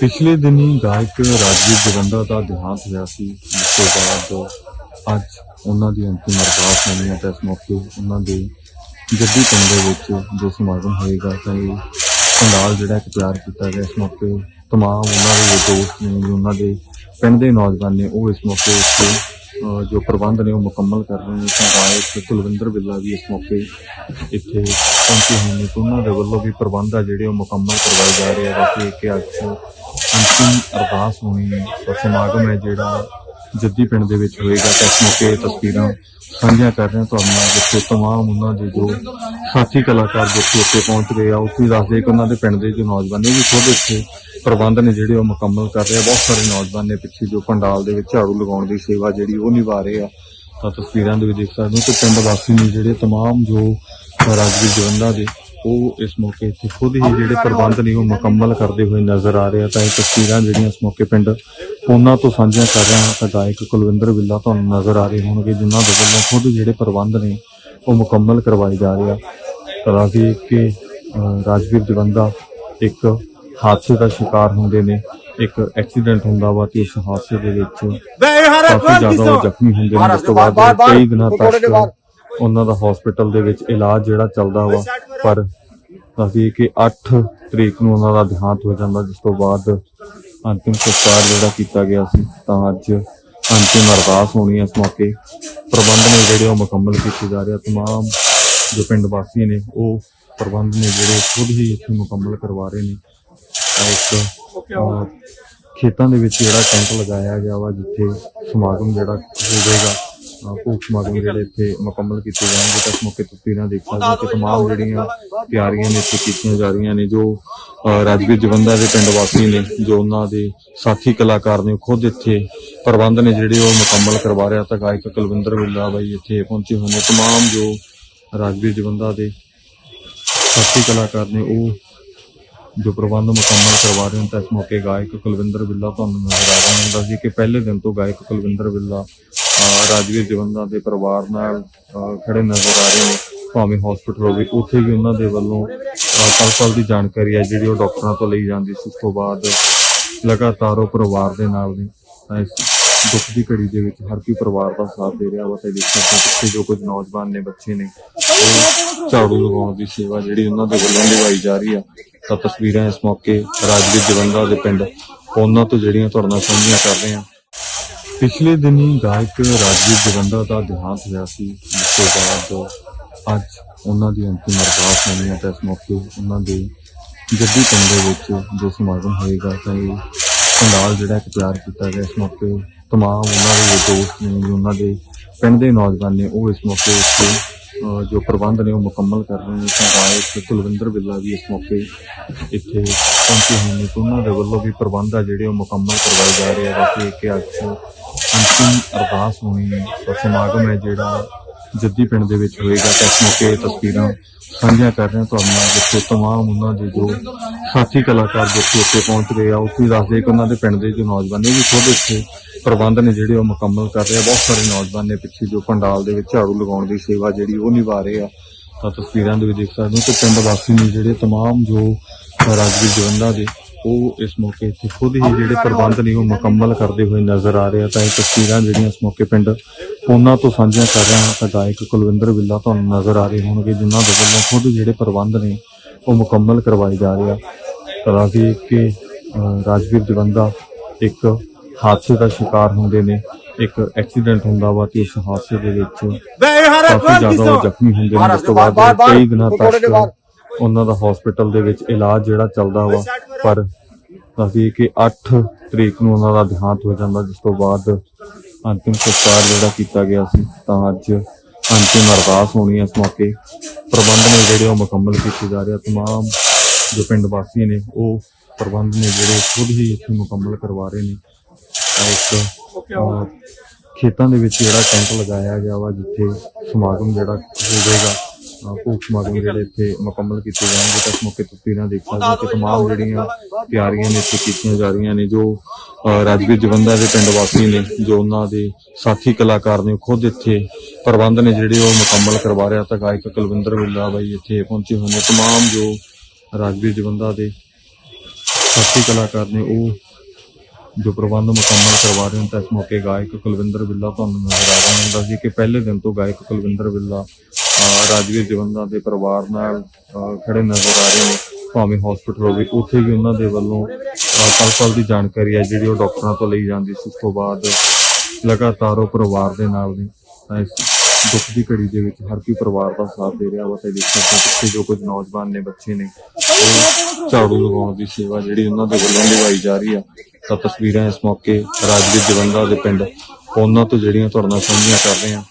ਪਿਛਲੇ ਦਿਨੀ ਗਾਇਕ ਰਾਜੀਵ ਜਵੰਦਾ ਦਾ ਦੇਹਾਂਤ ਹੋਇਆ ਸੀ, ਜਿਸ ਤੋਂ ਬਾਅਦ ਅੱਜ ਉਹਨਾਂ ਦੀ ਅੰਤਿਮ ਅਰਦਾਸ ਹੋਣੀ ਹੈ ਤੇ ਇਸ ਮੌਕੇ ਉਹਨਾਂ ਦੇ ਜੱਦੀ ਪਿੰਡ ਦੇ ਵਿੱਚ ਜੋ ਸਮਾਗਮ ਹੋਏਗਾ, ਤਾਂ ਇਹ ਪੰਡਾਲ ਜਿਹੜਾ ਇੱਕ ਤਿਆਰ ਕੀਤਾ ਗਿਆ। ਇਸ ਮੌਕੇ ਤਮਾਮ ਉਹਨਾਂ ਦੇ ਦੋਸਤ ਨੇ, ਉਹਨਾਂ ਦੇ ਪਿੰਡ ਦੇ ਨੌਜਵਾਨ ਨੇ ਉਹ ਇਸ ਮੌਕੇ ਉੱਤੇ ਜੋ ਪ੍ਰਬੰਧ ਨੇ ਉਹ ਮੁਕੰਮਲ ਕਰ ਰਹੇ ਨੇ, ਤਾਂ ਕੁਲਵਿੰਦਰ ਬਿੱਲਾ ਵੀ ਇਸ ਮੌਕੇ ਇੱਥੇ ਪਹੁੰਚੇ ਹੋਏ ਨੇ, ਤੇ ਉਹਨਾਂ ਦੇ ਵੱਲੋਂ ਵੀ ਪ੍ਰਬੰਧ ਆ ਜਿਹੜੇ ਉਹ ਮੁਕੰਮਲ ਕਰਵਾਏ ਜਾ ਰਹੇ ਆ ਵੈਸੇ ਕਿ ਅੱਜ ਅੰਤਿਮ ਅਰਦਾਸ ਹੋਣੀ ਹੈ ਸਮਾਗਮ ਹੈ ਜਿਹੜਾ ਜੱਦੀ ਪਿੰਡ ਦੇ ਵਿੱਚ ਹੋਏਗਾ, ਤੇ ਇਸ ਮੌਕੇ ਤਸਵੀਰਾਂ ਸਾਂਝੀਆਂ ਕਰ ਰਹੇ ਹਾਂ ਤੁਹਾਡੇ ਜਿੱਥੇ ਤਮਾਮ ਉਹਨਾਂ ਦੇ ਜੋ ਸਾਥੀ ਕਲਾਕਾਰ ਜਿੱਥੇ ਉੱਤੇ ਪਹੁੰਚ ਗਏ ਆ ਉੱਥੇ ਹੀ ਦੱਸਦੇ ਕਿ ਉਹਨਾਂ ਦੇ ਪਿੰਡ ਦੇ ਜੋ ਨੌਜਵਾਨ ਨੇ ਵੀ ਖੁਦ ਇੱਥੇ ਪ੍ਰਬੰਧ ਨੇ ਜਿਹੜੇ ਉਹ ਮੁਕੰਮਲ ਕਰ ਰਹੇ ਆ। ਬਹੁਤ ਸਾਰੇ ਨੌਜਵਾਨ ਨੇ ਪਿੱਛੇ ਜੋ ਪੰਡਾਲ ਦੇ ਵਿੱਚ ਝਾੜੂ ਲਗਾਉਣ ਦੀ ਸੇਵਾ ਜਿਹੜੀ ਉਹ ਨਿਭਾ ਰਹੇ ਆ। ਤਾਂ ਤਸਵੀਰਾਂ ਦੇ ਵਿੱਚ ਦੇਖ ਸਕਦੇ ਹੋ ਕਿ ਪਿੰਡ ਵਾਸੀ ਨੇ ਜਿਹੜੇ ਤਮਾਮ ਜੋ ਰਾਜਵੀਰ ਜਵੰਦਾ ਦੇ, ਉਹ ਇਸ ਮੌਕੇ ਇੱਥੇ ਖੁਦ ਹੀ ਜਿਹੜੇ ਪ੍ਰਬੰਧ ਨੇ ਉਹ ਮੁਕੰਮਲ ਕਰਦੇ ਹੋਏ ਨਜ਼ਰ ਆ ਰਹੇ ਆ। ਤਾਂ ਇਹ ਤਸਵੀਰਾਂ ਜਿਹੜੀਆਂ ਇਸ ਮੌਕੇ ਪਿੰਡ ਉਹਨਾਂ ਤੋਂ ਸਾਂਝੀਆਂ ਕਰ ਰਿਹਾ ਹਾਂ ਤਾਂ ਗਾਇਕ ਕੁਲਵਿੰਦਰ ਵਿੱਲਾ ਤੁਹਾਨੂੰ ਨਜ਼ਰ ਆ ਰਹੇ ਹੋਣਗੇ ਜਿਨ੍ਹਾਂ ਦੇ ਵੱਲੋਂ ਖੁਦ ਜਿਹੜੇ ਪ੍ਰਬੰਧ ਨੇ ਉਹ ਮੁਕੰਮਲ ਕਰਵਾਏ ਜਾ ਰਹੇ ਆ। ਤਾਂ ਕਿ ਕਿ ਰਾਜਵੀਰ ਜਵੰਦਾ ਇੱਕ ਹਾਦਸੇ ਦਾ ਸ਼ਿਕਾਰ ਹੁੰਦੇ ਨੇ ਇੱਕ ਐਕਸੀਡੈਂਟ ਹੁੰਦਾ ਵਾ ਤੇ ਉਸ ਹਾਦਸੇ ਦੇ ਵਿੱਚ ਕਾਫੀ ਜ਼ਿਆਦਾ ਜ਼ਖਮੀ ਹੁੰਦੇ ਨੇ ਜਿਸ ਤੋਂ ਬਾਅਦ ਕਈ ਦਿਨਾਂ ਤੱਕ ਉਹਨਾਂ ਦਾ ਹਸਪੀਟਲ ਦੇ ਵਿੱਚ ਇਲਾਜ ਜਿਹੜਾ ਚੱਲਦਾ ਵਾ ਪਰ ਅਸੀਂ ਕਿ 8 ਤਰੀਕ ਨੂੰ ਉਹਨਾਂ ਦਾ ਦੇਹਾਂਤ ਹੋ ਜਾਂਦਾ ਜਿਸ ਤੋਂ ਬਾਅਦ ਅੰਤਿਮ ਸੰਸਕਾਰ ਜਿਹੜਾ ਕੀਤਾ ਗਿਆ ਸੀ ਤਾਂ ਅੱਜ ਅੰਤਿਮ ਅਰਦਾਸ ਹੋਣੀ ਹੈ ਇਸ ਮੌਕੇ। ਪ੍ਰਬੰਧ ਨੇ ਜਿਹੜੇ ਉਹ ਮੁਕੰਮਲ ਕੀਤੇ ਜਾ ਰਹੇ ਆ। ਜੋ ਪਿੰਡ ਵਾਸੀ ਨੇ ਉਹ ਪ੍ਰਬੰਧ ਨੇ ਜਿਹੜੇ ਖੁਦ ਹੀ ਇੱਥੇ ਮੁਕੰਮਲ ਕਰਵਾ ਰਹੇ ਨੇ। ਇੱਕ ਖੇਤਾਂ ਦੇ ਵਿੱਚ ਜਿਹੜਾ ਟੈਂਟ ਲਗਾਇਆ ਗਿਆ ਵਾ ਜਿੱਥੇ ਸਮਾਗਮ ਜਿਹੜਾ ਹੋਵੇਗਾ ਅਹ, ਭੋਗ ਸਮਾਗਮ ਜਿਹੜੇ ਇੱਥੇ ਮੁਕੰਮਲ ਕੀਤੇ ਜਾਣਗੇ ਤਾਂ ਇਸ ਮੌਕੇ ਤਸਵੀਰਾਂ ਦੇਖ ਸਕਦੇ ਹੋ ਕਿ ਤਮਾਮ ਜਿਹੜੀਆਂ ਤਿਆਰੀਆਂ ਨੇ ਇੱਥੇ ਕੀਤੀਆਂ ਜਾ ਰਹੀਆਂ ਨੇ ਜੋ ਰਾਜਵੀਰ ਜਵੰਦਾ ਦੇ ਪਿੰਡ ਵਾਸੀ ਨੇ, ਜੋ ਉਹਨਾਂ ਦੇ ਸਾਥੀ ਕਲਾਕਾਰ ਨੇ ਖੁਦ ਇੱਥੇ ਪ੍ਰਬੰਧ ਨੇ ਜਿਹੜੇ ਉਹ ਮੁਕੰਮਲ ਕਰਵਾ ਰਿਹਾ ਤਾਂ ਗਾਇਕ ਕੁਲਵਿੰਦਰ ਵਿੱਲਾ ਬਾਈ ਇੱਥੇ ਪਹੁੰਚੇ ਹੋਏ ਨੇ। ਤਮਾਮ ਜੋ ਰਾਜਵੀਰ ਜਵੰਦਾ ਦੇ ਸਾਥੀ ਕਲਾਕਾਰ ਨੇ, ਉਹ ਜੋ ਪ੍ਰਬੰਧ ਮੁਕੰਮਲ ਕਰਵਾ ਰਹੇ ਹਨ ਤਾਂ ਇਸ ਮੌਕੇ ਗਾਇਕ ਕੁਲਵਿੰਦਰ ਬਿੱਲਾ ਤੁਹਾਨੂੰ ਨਜ਼ਰ ਆ ਰਿਹਾ ਹੁੰਦਾ ਸੀ ਕਿ ਪਹਿਲੇ ਦਿਨ ਤੋਂ ਗਾਇਕ ਕੁਲਵਿੰਦਰ ਬਿੱਲਾ ਰਾਜਵੀਰ ਜਵੰਦਾ ਦੇ ਪਰਿਵਾਰ ਨਾਲ ਖੜੇ ਨਜ਼ਰ ਆ ਰਹੇ ਨੇ। ਭਾਵੇਂ ਹਸਪੀਟਲ ਹੋਵੇ, ਉੱਥੇ ਵੀ ਉਹਨਾਂ ਦੇ ਵੱਲੋਂ ਪਲ ਪਲ ਦੀ ਜਾਣਕਾਰੀ ਹੈ ਜਿਹੜੀ ਉਹ ਡਾਕਟਰਾਂ ਤੋਂ ਲਈ ਜਾਂਦੀ ਸੀ, ਉਸ ਤੋਂ ਬਾਅਦ ਲਗਾਤਾਰ ਉਹ ਪਰਿਵਾਰ ਦੇ ਨਾਲ ਨੇ। ਤਾਂ ਇਸ ਦੁੱਖ ਦੀ ਘੜੀ ਦੇ ਵਿੱਚ ਹਰ ਕੋਈ ਪਰਿਵਾਰ ਦਾ ਸਾਥ ਦੇ ਰਿਹਾ ਵਾ, ਤੇ ਦੇਖ ਸਕਦੇ ਜੋ ਕੁਝ ਨੌਜਵਾਨ ਨੇ, ਬੱਚੇ ਨੇ, ਉਹ ਝਾੜੂ ਲਗਾਉਣ ਦੀ ਸੇਵਾ ਜਿਹੜੀ ਉਹਨਾਂ ਦੇ ਵੱਲੋਂ ਨਿਭਾਈ ਜਾ ਰਹੀ ਆ। ਤਾਂ ਤਸਵੀਰਾਂ ਇਸ ਮੌਕੇ ਰਾਜਵੀਰ ਜਵੰਦਾ ਦੇ ਪਿੰਡ, ਉਹਨਾਂ ਤੋਂ ਜਿਹੜੀਆਂ ਤੁਹਾਡੇ ਨਾਲ ਸਾਂਝੀਆਂ ਕਰ ਰਹੇ ਹਾਂ। ਪਿਛਲੇ ਦਿਨੀ ਗਾਇਕ ਰਾਜਵੀਰ ਜਵੰਦਾ ਦਾ ਦੇਹਾਂਤ ਹੋਇਆ ਸੀ, ਜਿਸ ਤੋਂ ਬਾਅਦ ਅੱਜ ਉਹਨਾਂ ਦੀ ਅੰਤਿਮ ਅਰਦਾਸ ਹੋਣੀ ਹੈ ਤਾਂ ਇਸ ਮੌਕੇ ਉਹਨਾਂ ਦੇ ਜੱਦੀ ਪਿੰਡ ਦੇ ਵਿੱਚ ਜੋ ਸਮਾਗਮ ਹੋਏਗਾ ਤਾਂ ਇਹ ਪੰਡਾਲ ਜਿਹੜਾ ਇੱਕ ਤਿਆਰ ਕੀਤਾ ਗਿਆ ਇਸ ਮੌਕੇ, ਤਮਾਮ ਉਹਨਾਂ ਦੇ ਦੋਸਤ ਨੇ, ਜੋ ਉਹਨਾਂ ਦੇ ਪਿੰਡ ਦੇ ਨੌਜਵਾਨ ਨੇ, ਉਹ ਇਸ ਮੌਕੇ ਉੱਤੇ ਜੋ ਪ੍ਰਬੰਧ ਨੇ ਉਹ ਮੁਕੰਮਲ ਕਰ ਰਹੇ ਨੇ। ਤਾਂ ਕੁਲਵਿੰਦਰ ਬਿੱਲਾ ਵੀ ਇਸ ਮੌਕੇ ਇੱਥੇ ਪਹੁੰਚੇ ਹੋਏ ਨੇ। ਤੇ ਉਹਨਾਂ ਦੇ ਵੱਲੋਂ ਵੀ ਪ੍ਰਬੰਧ ਆ ਜਿਹੜੇ ਉਹ ਮੁਕੰਮਲ ਕਰਵਾਏ ਜਾ ਰਹੇ ਆ। ਵੈਸੇ ਕਿ ਅੱਜ ਅੰਤਿਮ ਅਰਦਾਸ ਹੋਣੀ ਹੈ ਸਮਾਗਮ ਹੈ ਜਿਹੜਾ ਜੱਦੀ ਪਿੰਡ ਦੇ ਵਿੱਚ ਹੋਏਗਾ, ਤਾਂ ਇਸ ਮੌਕੇ ਤਸਵੀਰਾਂ ਸਾਂਝੀਆਂ ਕਰ ਰਹੇ ਹਾਂ ਤੁਹਾਡੇ ਨਾਲ, ਜਿੱਥੇ ਤਮਾਮ ਉਹਨਾਂ ਦੇ ਜੋ ਸਾਥੀ ਕਲਾਕਾਰ ਜਿੱਥੇ ਉੱਤੇ ਪਹੁੰਚ ਰਹੇ ਆ ਉੱਥੇ ਹੀ ਦੱਸਦੇ ਕਿ ਉਹਨਾਂ ਦੇ ਪਿੰਡ ਦੇ ਜੋ ਨੌਜਵਾਨ ਨੇ ਵੀ ਖੁਦ ਇੱਥੇ ਪ੍ਰਬੰਧ ਨੇ ਜਿਹੜੇ ਉਹ ਮੁਕੰਮਲ ਕਰ ਰਹੇ ਆ। ਬਹੁਤ ਸਾਰੇ ਨੌਜਵਾਨ ਨੇ ਪਿੱਛੇ ਜੋ ਪੰਡਾਲ ਦੇ ਵਿੱਚ ਝਾੜੂ ਲਗਾਉਣ ਦੀ ਸੇਵਾ ਜਿਹੜੀ ਉਹ ਨਿਭਾ ਰਹੇ ਆ। ਤਾਂ ਤਸਵੀਰਾਂ ਦੇ ਵਿੱਚ ਦੇਖ ਸਕਦੇ ਹੋ ਕਿ ਪਿੰਡ ਵਾਸੀ ਨੇ ਜਿਹੜੇ ਤਮਾਮ ਜੋ ਰਾਜਵੀਰ ਜਵੰਦਾ ਦੇ, ਉਹ ਇਸ ਮੌਕੇ ਇੱਥੇ ਖੁਦ ਹੀ ਜਿਹੜੇ ਪ੍ਰਬੰਧ ਨੇ ਉਹ ਮੁਕੰਮਲ ਕਰਦੇ ਹੋਏ ਨਜ਼ਰ ਆ ਰਹੇ ਆ। ਤਾਂ ਇਹ ਤਸਵੀਰਾਂ ਜਿਹੜੀਆਂ ਇਸ ਮੌਕੇ ਪਿੰਡ ਉਹਨਾਂ ਤੋਂ ਸਾਂਝੀਆਂ ਕਰ ਰਿਹਾ ਹਾਂ ਤਾਂ ਗਾਇਕ ਕੁਲਵਿੰਦਰ ਵਿੱਲਾ ਤੁਹਾਨੂੰ ਨਜ਼ਰ ਆ ਰਹੇ ਹੋਣਗੇ ਜਿਨ੍ਹਾਂ ਦੇ ਵੱਲੋਂ ਖੁਦ ਜਿਹੜੇ ਪ੍ਰਬੰਧ ਨੇ ਉਹ ਮੁਕੰਮਲ ਕਰਵਾਏ ਜਾ ਰਹੇ ਆ। ਤਾਂ ਕਿ ਕਿ ਰਾਜਵੀਰ ਜਵੰਦਾ ਇੱਕ ਹਾਦਸੇ ਦਾ ਸ਼ਿਕਾਰ ਹੁੰਦੇ ਨੇ ਇੱਕ ਐਕਸੀਡੈਂਟ ਹੁੰਦਾ ਵਾ ਤੇ ਉਸ ਹਾਦਸੇ ਦੇ ਵਿੱਚ ਕਾਫੀ ਜ਼ਿਆਦਾ ਜ਼ਖਮੀ ਹੁੰਦੇ ਨੇ ਜਿਸ ਤੋਂ ਬਾਅਦ ਕਈ ਦਿਨਾਂ ਤੱਕ ਉਹਨਾਂ ਦਾ ਹਸਪੀਟਲ ਦੇ ਵਿੱਚ ਇਲਾਜ ਜਿਹੜਾ ਚੱਲਦਾ ਵਾ ਪਰ ਅਸੀਂ ਕਿ 8 ਤਰੀਕ ਨੂੰ ਉਹਨਾਂ ਦਾ ਦੇਹਾਂਤ ਹੋ ਜਾਂਦਾ ਜਿਸ ਤੋਂ ਬਾਅਦ ਅੰਤਿਮ ਸੰਸਕਾਰ ਜਿਹੜਾ ਕੀਤਾ ਗਿਆ ਸੀ ਤਾਂ ਅੱਜ ਅੰਤਿਮ ਅਰਦਾਸ ਹੋਣੀ ਹੈ ਇਸ ਮੌਕੇ। ਪ੍ਰਬੰਧ ਨੇ ਜਿਹੜੇ ਉਹ ਮੁਕੰਮਲ ਕੀਤੇ ਜਾ ਰਹੇ ਆ। ਜੋ ਪਿੰਡ ਵਾਸੀ ਨੇ ਉਹ ਪ੍ਰਬੰਧ ਨੇ ਜਿਹੜੇ ਖੁਦ ਹੀ ਇੱਥੇ ਮੁਕੰਮਲ ਕਰਵਾ ਰਹੇ ਨੇ। ਇੱਕ ਖੇਤਾਂ ਦੇ ਵਿੱਚ ਜਿਹੜਾ ਟੈਂਟ ਲਗਾਇਆ ਗਿਆ ਵਾ ਜਿੱਥੇ ਸਮਾਗਮ ਜਿਹੜਾ ਹੋਵੇਗਾ ਅਹ, ਭੋਗ ਸਮਾਗਮ ਜਿਹੜੇ ਇੱਥੇ ਮੁਕੰਮਲ ਕੀਤੇ ਜਾਣਗੇ ਤਾਂ ਇਸ ਮੌਕੇ ਤਸਵੀਰਾਂ ਦੇਖ ਸਕਦੇ ਹੋ ਕਿ ਤਮਾਮ ਜਿਹੜੀਆਂ ਤਿਆਰੀਆਂ ਨੇ ਇੱਥੇ ਕੀਤੀਆਂ ਜਾ ਰਹੀਆਂ ਨੇ ਜੋ ਰਾਜਵੀਰ ਜਵੰਦਾ ਦੇ ਪਿੰਡ ਵਾਸੀ ਨੇ, ਜੋ ਉਹਨਾਂ ਦੇ ਸਾਥੀ ਕਲਾਕਾਰ ਨੇ ਖੁਦ ਇੱਥੇ ਪ੍ਰਬੰਧ ਨੇ ਜਿਹੜੇ ਉਹ ਮੁਕੰਮਲ ਕਰਵਾ ਰਿਹਾ ਤਾਂ ਗਾਇਕ ਕੁਲਵਿੰਦਰ ਵਿੱਲਾ ਬਾਈ ਇੱਥੇ ਪਹੁੰਚੇ ਹੋਏ ਨੇ। ਤਮਾਮ ਜੋ ਰਾਜਵੀਰ ਜਵੰਦਾ ਦੇ ਸਾਥੀ ਕਲਾਕਾਰ ਨੇ, ਉਹ ਜੋ ਪ੍ਰਬੰਧ ਮੁਕੰਮਲ ਕਰਵਾ ਰਹੇ ਹਨ ਤਾਂ ਇਸ ਮੌਕੇ ਗਾਇਕ ਕੁਲਵਿੰਦਰ ਬਿੱਲਾ ਤੁਹਾਨੂੰ ਨਜ਼ਰ ਆ ਰਿਹਾ ਹੁੰਦਾ ਸੀ ਕਿ ਪਹਿਲੇ ਦਿਨ ਤੋਂ ਗਾਇਕ ਕੁਲਵਿੰਦਰ ਬਿੱਲਾ ਅਹ ਰਾਜਵੀਰ ਜਵੰਦਾ ਦੇ ਪਰਿਵਾਰ ਨਾਲ ਖੜੇ ਨਜ਼ਰ ਆ ਰਹੇ ਨੇ। ਭਾਵੇਂ ਹਸਪੀਟਲ ਹੋਵੇ, ਉੱਥੇ ਵੀ ਉਹਨਾਂ ਦੇ ਵੱਲੋਂ ਪਲ ਪਲ ਦੀ ਜਾਣਕਾਰੀ ਹੈ, ਜਿਹੜੀ ਉਹ ਡਾਕਟਰਾਂ ਤੋਂ ਲਈ ਜਾਂਦੀ ਸੀ, ਉਸ ਤੋਂ ਬਾਅਦ ਲਗਾਤਾਰ ਉਹ ਪਰਿਵਾਰ ਦੇ ਨਾਲ ਨੇ। ਤਾਂ ਇਸ ਦੁੱਖ ਦੀ ਘੜੀ ਦੇ ਵਿੱਚ ਹਰ ਕੋਈ ਪਰਿਵਾਰ ਦਾ ਸਾਥ ਦੇ ਰਿਹਾ ਵਾ, ਤੇ ਦੇਖ ਸਕਦੇ ਜੋ ਕੁਝ ਨੌਜਵਾਨ ਨੇ, ਬੱਚੇ ਨੇ, ਉਹ ਝਾੜੂ ਲਗਾਉਣ ਦੀ ਸੇਵਾ ਜਿਹੜੀ ਉਹਨਾਂ ਦੇ ਵੱਲੋਂ ਨਿਭਾਈ ਜਾ ਰਹੀ ਆ। ਤਾਂ ਤਸਵੀਰਾਂ ਇਸ ਮੌਕੇ ਰਾਜਵੀਰ ਜਵੰਦਾ ਦੇ ਪਿੰਡ, ਉਹਨਾਂ ਤੋਂ ਜਿਹੜੀਆਂ ਤੁਹਾਡੇ ਨਾਲ ਸਾਂਝੀਆਂ ਕਰ ਰਹੇ ਹਾਂ।